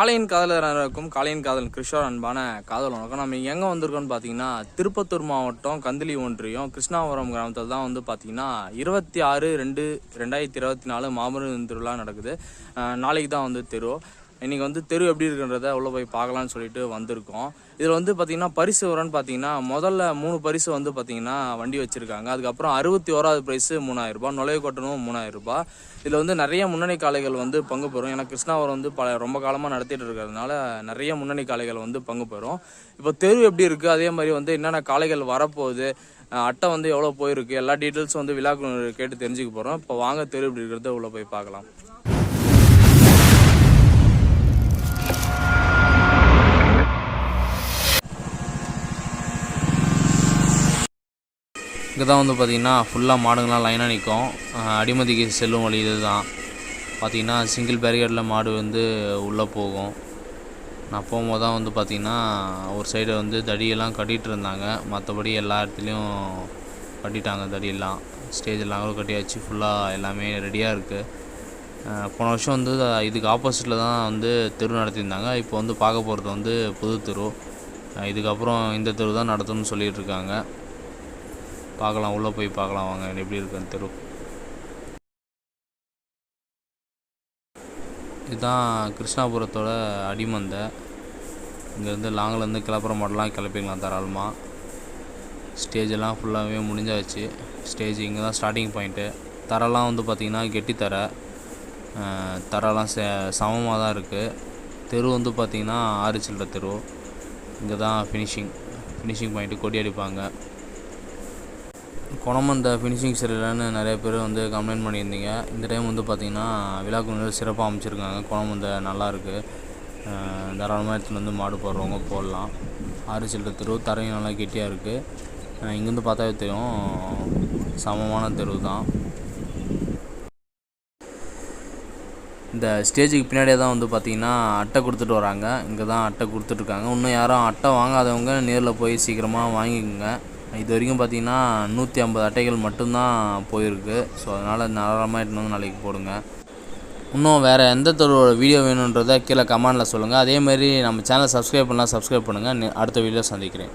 காளையின் காதலருக்கும் காளையின் காதல் கிருஷ்ணர் அன்பான காதல் வணக்கம். நம்ம எங்கே வந்திருக்கோம்னு பார்த்தீங்கன்னா திருப்பத்தூர் மாவட்டம் கந்தளி ஒன்றியம் கிருஷ்ணாபுரம் கிராமத்தில் தான் வந்து பார்த்தீங்கன்னா இருபத்தி ஆறு ரெண்டு ரெண்டாயிரத்தி இருபத்தி நாலு மாபெரும் திருவிழா நடக்குது. நாளைக்கு தான் வந்து தெரு. இன்றைக்கி வந்து தெரு எப்படி இருக்குன்றத உள்ளே போய் பார்க்கலாம்னு சொல்லிட்டு வந்திருக்கோம். இதில் வந்து பார்த்தீங்கன்னா பரிசு வரன்னு பார்த்தீங்கன்னா முதல்ல மூணு பரிசு வந்து பார்த்தீங்கன்னா வண்டி வச்சுருக்காங்க. அதுக்கப்புறம் அறுபத்தி ஓராவது ப்ரைஸு மூணாயிரரூபா நுழைவு கட்டணம் மூணாயிரம் ரூபாய். இதில் வந்து நிறைய முன்னணி காலைகள் வந்து பங்கு பெறும். ஏன்னா கிருஷ்ணாவரம் வந்து பல ரொம்ப காலமாக நடத்திட்டு இருக்கிறதுனால நிறைய முன்னணி காலைகள் வந்து பங்கு பெறும். இப்போ தெரு எப்படி இருக்குது அதே மாதிரி வந்து என்னென்ன காளைகள் வரப்போகுது? அட்டை வந்து எவ்வளோ போயிருக்கு? எல்லா டீட்டெயில்ஸும் வந்து விழாக்கு கேட்டு தெரிஞ்சுக்க போகிறோம் இப்போ வாங்க தெரு எப்படி இருக்கிறத உள்ளே போய் பார்க்கலாம். இங்கே தான் வந்து பார்த்திங்கன்னா ஃபுல்லாக மாடுங்கள்லாம் லைனாக நிற்கும் அடிமதிக்கு செல்லும் வழி இது தான் பார்த்திங்கன்னா சிங்கிள் பேரிகேடில் மாடு வந்து உள்ளே போகும். நான் போகும்போது தான் வந்து பார்த்திங்கன்னா ஒரு சைடு வந்து தடியெல்லாம் கட்டிகிட்டு இருந்தாங்க. மற்றபடி எல்லா இடத்துலையும் கட்டிட்டாங்க தடியெல்லாம். ஸ்டேஜ் எல்லாம் கூட கட்டியாச்சு. ஃபுல்லாக எல்லாமே ரெடியாக இருக்குது போன வருஷம் வந்து இதுக்கு ஆப்போசிட்டில் தான் வந்து தெரு நடத்தியிருந்தாங்க. இப்போ வந்து பார்க்க போகிறது வந்து புது தெரு. இதுக்கப்புறம் இந்த தெரு தான் நடத்தணும்னு சொல்லிகிட்ருக்காங்க பார்க்கலாம் உள்ளே போய் பார்க்கலாம் வாங்க எப்படி இருக்குன்னு தெரு இதுதான் கிருஷ்ணாபுரத்தோட அடிமந்தை. இங்கேருந்து லாங்கிலேருந்து கிளப்புற மாடலாம் கிளப்பிக்கலாம் தாராளமாக ஸ்டேஜெல்லாம் ஃபுல்லாகவே முடிஞ்சாச்சு. ஸ்டேஜ் இங்கே தான் ஸ்டார்டிங் பாயிண்ட்டு தரெல்லாம் வந்து பார்த்திங்கன்னா கெட்டித்தர. தரெல்லாம் ச சமமாக தான் இருக்குது தெரு வந்து பார்த்திங்கன்னா ஆறு சில்லற தெரு. இங்கே தான் ஃபினிஷிங் ஃபினிஷிங் பாயிண்ட்டு கொடி அடிப்பாங்க. குணமந்த ஃபினிஷிங் சரியில்லைன்னு நிறைய பேர் வந்து கம்ப்ளைண்ட் பண்ணியிருந்தீங்க. இந்த டைம் வந்து பார்த்திங்கன்னா விழாக்கு சிறப்பாக அமைச்சிருக்காங்க. குணமந்த நல்லா இருக்குது தாராளமாக எடுத்துகிட்டு வந்து மாடு போடுறவங்க போடலாம். ஆறு சில்லற தெரு தரையும் நல்லா கெட்டியாக இருக்குது இங்கேருந்து பார்த்தாவே தெரியும் சமமான தெரு தான். இந்த ஸ்டேஜுக்கு பின்னாடியே தான் வந்து பார்த்திங்கன்னா அட்டை கொடுத்துட்டு வராங்க. இங்கே தான் அட்டை கொடுத்துட்ருக்காங்க இன்னும் யாரும் அட்டை வாங்காதவங்க நேரில் போய் சீக்கிரமாக வாங்கிக்கோங்க. இது வரைக்கும் பார்த்தீங்கன்னா நூற்றி ஐம்பது அட்டைகள் மட்டும்தான் போயிருக்கு. ஸோ அதனால் தாராளமாக எடுத்துன்னு வந்து நாளைக்கு போடுங்க. இன்னும் வேறு எந்த தெருவோட வீடியோ வேணுன்றதை கீழே கமெண்டில் சொல்லுங்கள் அதேமாதிரி நம்ம சேனலை சப்ஸ்கிரைப் பண்ணலாம் சப்ஸ்கிரைப் பண்ணுங்கள் அடுத்த வீடியோ சந்திக்கிறேன்.